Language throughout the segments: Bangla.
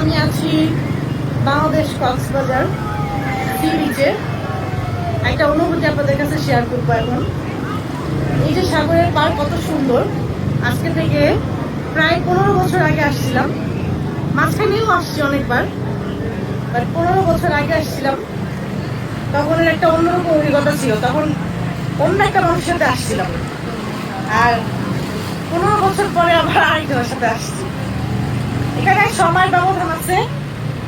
আমি আছি বাংলাদেশ কক্সবাজার সি বিচে একটা অনুভূতি আপনাদের কাছে শেয়ার করব এখন। এই যে সাগরের পার কত সুন্দর। আজকে থেকে প্রায় পনেরো বছর আগে আসছিলাম। মাঝখানেও আসছি অনেকবার বাট পনেরো বছর আগে আসছিলাম। তখন একটা অন্যরকম অভিজ্ঞতা ছিল। তখন অন্য একটা মানুষের সাথে আসছিলাম। আর পনেরো বছর পরে আবার আরেকজনের সাথে আসছি। এখানে সময়ের ব্যবধান আছে,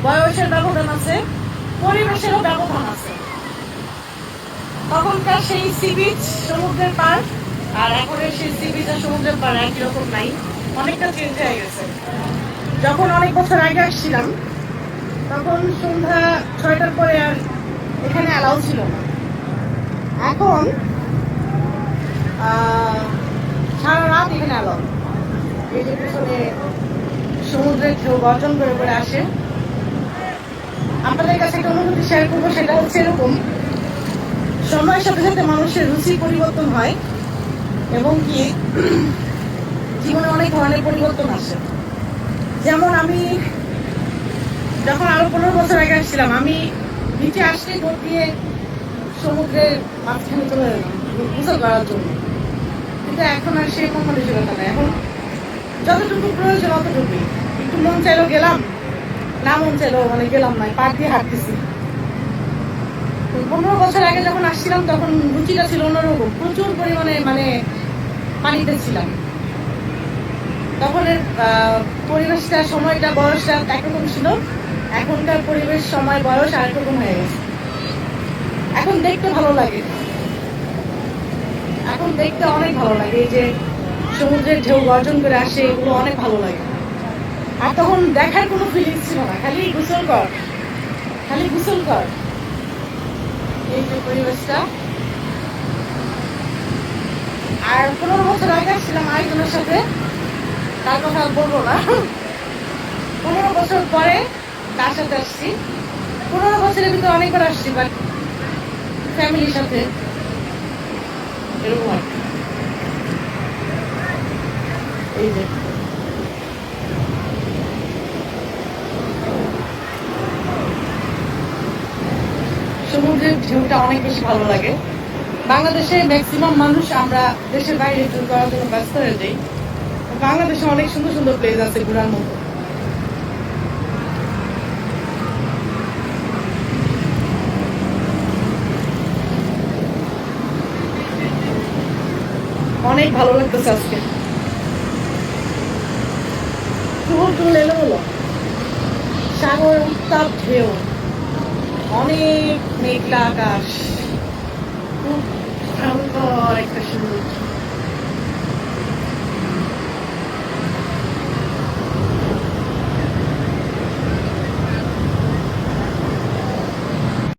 বয়সের ব্যবধান আছে, পরিবেশেরও ব্যবধান আছে। তখনকার সেই সি বিচ সমুদ্রের পার আর এখনের সেই সি বিচ আর সমুদ্রের পার একই রকম নাই, অনেকটা চেঞ্জ হয়ে গেছে। যখন অনেক বছর আগে আসছিলাম, তখন সন্ধ্যা ছয়টার পরে আর এখানে অ্যালাউ ছিল না। এখন সারা রাত এখানে অ্যালাউ এই যে পিছনে সমুদ্রের ঢেউ গর্জন করে করে আসে। আপনাদের কাছে একটা অনুভূতি শেয়ার করব, সেটা হচ্ছে এরকম। সময়ের সাথে সাথে মানুষের রুচি পরিবর্তন হয় এবং কি জীবনে অনেক ধরনের পরিবর্তন আসে। যেমন আমি যখন আরও পনেরো বছর আগে আসছিলাম, আমি নিচে আসলে দৌড় দিয়ে সমুদ্রের মাঝখানে চলে গোসল করার জন্য। কিন্তু এখন আর সেই নেই এখন যতটুকু প্রয়োজন অতটুকুই। একটু মন চাইলো গেলাম, না মন চাইলো মানে গেলাম না পার দিয়ে হাঁটতেছি। পনেরো বছর আগে যখন আসছিলাম, তখন রুচিটা ছিল অন্যরকম, প্রচুর পরিমাণে মানে পানিতে ছিলাম। তখন পরিবেশটা, সময়টা, বয়সটা একরকম ছিল। এখনকার পরিবেশ, সময়, বয়স আরেক রকম হয়ে গেছে। এখন দেখতে ভালো লাগে। এখন দেখতে অনেক ভালো লাগে, এই যে সমুদ্রের ঢেউ গর্জন করে আসে, এগুলো অনেক ভালো লাগে। তখন দেখার কোনো ফিলিংস ছিল না। খালি গোসল কর। খালি গোসল কর। এই যে পরিবেশটা। আর পনেরো বছর আগে আসছিলাম আরেকজনের সাথে। তার কথা বলব না। পনেরো বছর পরে তার সাথে আসছি। পনেরো বছরের ভিতরে অনেকবার আসছি বাট ফ্যামিলির সাথে। এরকম আর। এই যে। সমুদ্রের ঢেউটা অনেক বেশি ভালো লাগে। বাংলাদেশে ম্যাক্সিমাম মানুষ আমরা দেশের বাইরে ট্যুর করার জন্য ব্যস্ত হয়ে যাই। বাংলাদেশে অনেক সুন্দর সুন্দর প্লেস আছে ঘোরার মতো। অনেক ভালো লাগতেছে আজকে। চুল চুল এলো হলো সাগর উত্তাপ ঢেউ। অনেক মেঘলা আকাশ খুব সুন্দর একটা সুন্দর